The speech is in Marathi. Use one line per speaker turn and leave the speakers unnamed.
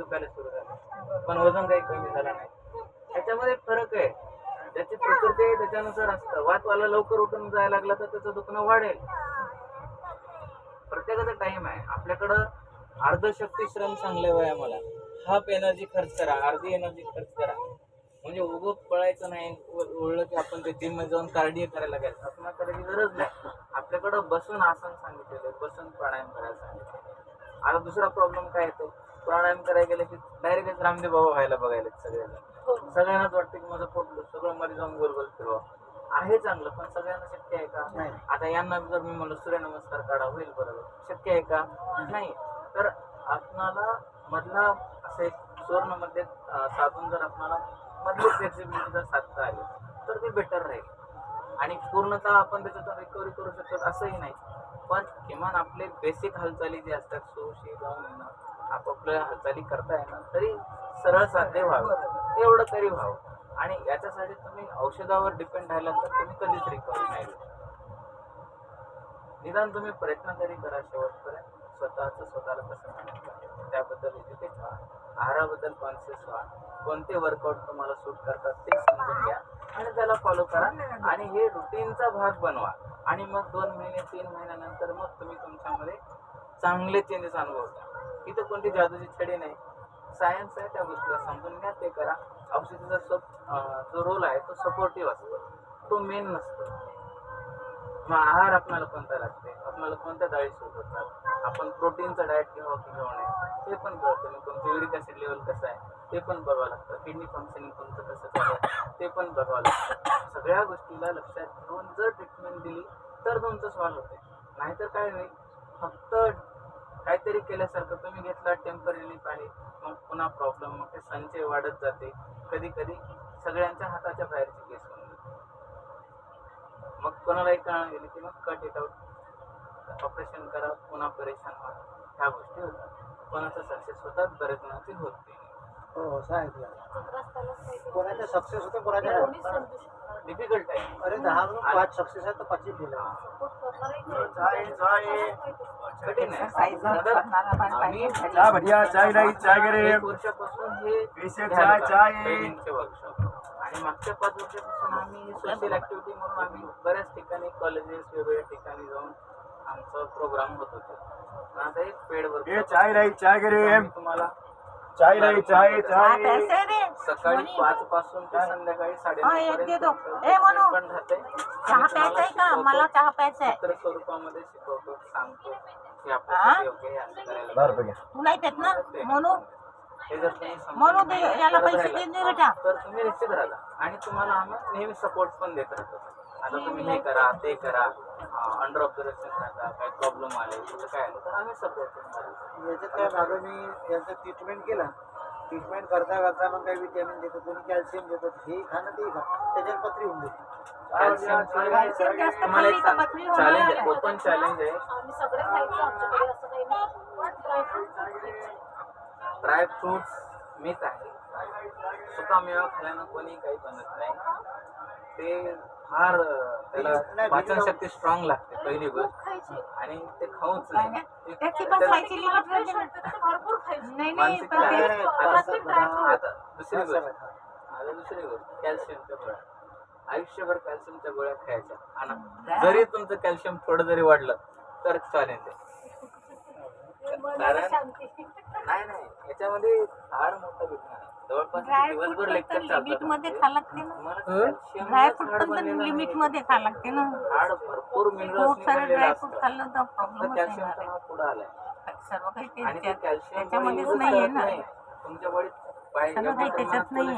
दुखायला सुरू झालं. पण वजन काही कमी झालं नाही. त्याच्यामध्ये फरक आहे. त्याची प्रकृती आहे त्याच्यानुसार असतं. वातवाला लवकर उठून जायला लागला तर त्याचं दुखणं वाढेल. प्रत्येकाचा टाइम आहे. आपल्याकडं अर्ध शक्ती श्रम चांगले वय मला हाफ एनर्जी खर्च करा. अर्धी एनर्जी खर्च करा. म्हणजे उगं पळायचं नाही. ओळलं की आपण ते जिम जाऊन कार्डिओ करायला लागेल. असं करायची गरज नाही. आपल्याकडं बसून आसन सांगितलेलं आहे. बसून प्राणायाम करायला सांगितलं आता दुसरा प्रॉब्लेम काय येतो? प्राणायाम करायला गेलं की डायरेक्ट रामदेव बाबा व्हायला बघायला सगळ्यांना. सगळ्यांनाच वाटतं की माझं पोट सगळं मध्ये जाऊन गोल गोल फिरवा. आहे चांगलं पण सगळ्यांना शक्य आहे का?
नाही.
आता यांना जर मी म्हणलं सूर्यनमस्कार काढा होईल बरोबर शक्य आहे का? नाही. तर आपणाला मधला असं एक सुवर्णमध्ये साधून जर आपणाला मधली फ्लेक्सिबिलिटी जर साधता आली तर ते बेटर राहील. आणि पूर्णतः आपण त्याच्यातून रिकव्हरी करू शकतो असंही नाही. पण किमान आपले बेसिक हालचाली जे असतात सुशी जाऊन येणं आपापल्या हालचाली करता येणार तरी सरळ साध्य व्हावं. एवढं तरी व्हावं. आणि याच्यासाठी तुम्ही औषधावर डिपेंड राहिला तर तुम्ही कधीच रिकव्हरी नाही निदान तुम्ही प्रयत्न तरी करा शेवटपर्यंत. स्वतःचं स्वतःला कसं मॅनेज त्याबद्दल एज्युकेट व्हा आहाराबद्दल कॉन्शियस व्हा. कोणते वर्कआउट तुम्हाला सूट करतात ते समजून घ्या आणि त्याला फॉलो करा. आणि हे रुटीनचा भाग बनवा. आणि मग दोन महिने तीन महिन्यानंतर मग तुम्ही तुमच्यामध्ये चांगले चेंजेस अनुभवता. इथं कोणती जादूची छडी नाही. सायन्स आहे त्या गोष्टीला समजून घ्या ते करा. औषधीचा सब जो रोल आहे तो सपोर्टिव्ह असतो. तो मेन नसतो. मग आहार आपल्याला कोणता लागते? आपल्याला कोणत्या डाळी सूट आपण प्रोटीनचा डाएट घ्यावं की घेऊ नये? ते पण कळतं. मग तुमचं युरिक ॲसिड लेवल कसं आहे? ते पण बघावं लागतं. किडनी फंक्शनिंग तुमचं कसं चालू आहे? ते पण बघावं लागतं. सगळ्या गोष्टीला लक्षात घेऊन जर ट्रीटमेंट दिली तर तुमचं सॉल्व्ह होते. नाहीतर काय नाही फक्त काहीतरी केल्यासारखं तुम्ही घेतला टेंपररी रिलीफ आहे मग पुन्हा प्रॉब्लेम मग ते संचय वाढत जाते. कधी कधी सगळ्यांच्या हाताच्या बाहेरची केस होऊन जाते मग कोणालाही कळणार गेली की मग कट इट आउट ऑपरेशन करा पुन्हा परेशान व्हा. ह्या गोष्टी होतात. कोणाचं सक्सेस होतात बरेच जणांची होत नाही.
हो हो सांगितलं कोणाचे सक्सेस होते कोणाचे नाही.
डिफ़िकल्ट आहे
अरे दहा म्हणून पाच सक्सेस आहे तर पाचही फेल
आहे
चाय नाही चाय गे रे
एक वर्षापासून हे
चाय, चाय.
आणि मागच्या पाच वर्षापासून आम्ही सोशल ऍक्टिव्हिटी म्हणून आम्ही बऱ्याच ठिकाणी कॉलेजेस वेगवेगळ्या ठिकाणी जाऊन आमचा प्रोग्राम होत होते. आता एक पेड वर्क
ए चाय नाही चाय गे रे.
तुम्हाला
चाय नाही चाय चाय.
सकाळी पाच पासून ते संध्याकाळी साडे
हा, एक दे दो. ए, मनू. चहा प्यायचा आहे का? मला चहा प्यायचा आहे
स्वरूपामध्ये शिकवतो सांगतो की
हा?
आपल्यासाठी योग्य आहे करायला.
तू ना? म्हणू
हे जर तुम्ही समजून
म्हणू दे याला
करत
पैसे
राहिला,
दे बेटा.
तर तुम्ही निश्चित राहा. आणि तुम्हाला आम्ही नेहमी सपोर्ट पण देत राहतो. आता तुम्ही हे करा ते करा अंडर ऑब्झर्वेशन राहता काही प्रॉब्लेम आले कुठं काय आलं तर आम्ही सपोर्ट करणार
याच्यात काय मागं मी याचं ट्रीटमेंट केलं? ट्रीटमेंट करता करता मग काही विटॅमिन देतो कोणी कॅल्शियम देतो हे खाणं ते खा त्याच्यात पत्री होऊन जाते.
तुम्हाला एक
होणार
चॅलेंज
आहे.
ओपन चॅलेंज आहे.
आम्ही सगळे खायचं आमच्याकडे असं काही नाही. ड्रायफ्रूट
ड्राय फ्रुट्स मीच आहे. सुका मेवा खाल्यानं कोणी काही बनत नाही. ते फार त्याला
नाही,
पाचन शक्ती स्ट्रॉंग लागते पहिली गोष्ट.
खायची
आणि ते खाऊच.
नाही,
नाही.
नाही.
ते-
त्याची पण खायची ना.
भरपूर खायची.
नाही नाही
मानसिक
पण ते-
नाही,
आता-
प्रत्येक
आता दुसरी गोष्ट. आता दुसरी गोष्ट. कॅल्शियमच्या गोळ्या. आयुष्यभर कॅल्शियमच्या गोळ्या खायच्या. आणि जरी तुमचं कॅल्शियम थोडं जरी वाढलं तर चालेल ते. कारण
शांती.
नाही नाही. याच्यामध्ये फार मोठं विज्ञान आहे. जवळपास
ड्राय
दिवसभर
फ्रूट
लेक्चर
पण लिमिटमध्ये खा लागते ना. पण
बनलेलं
लिमिट
आहे.
मध्ये खा लागते ना.
हाड भरपूर
खूप सारे ड्राय फ्रूट खाल्लं तर प्रॉब्लेम सर्व काही त्याच्यामध्येच नाहीये ना.
तुमच्या बॉडीत
सर्व काही त्याच्यात नाहीये.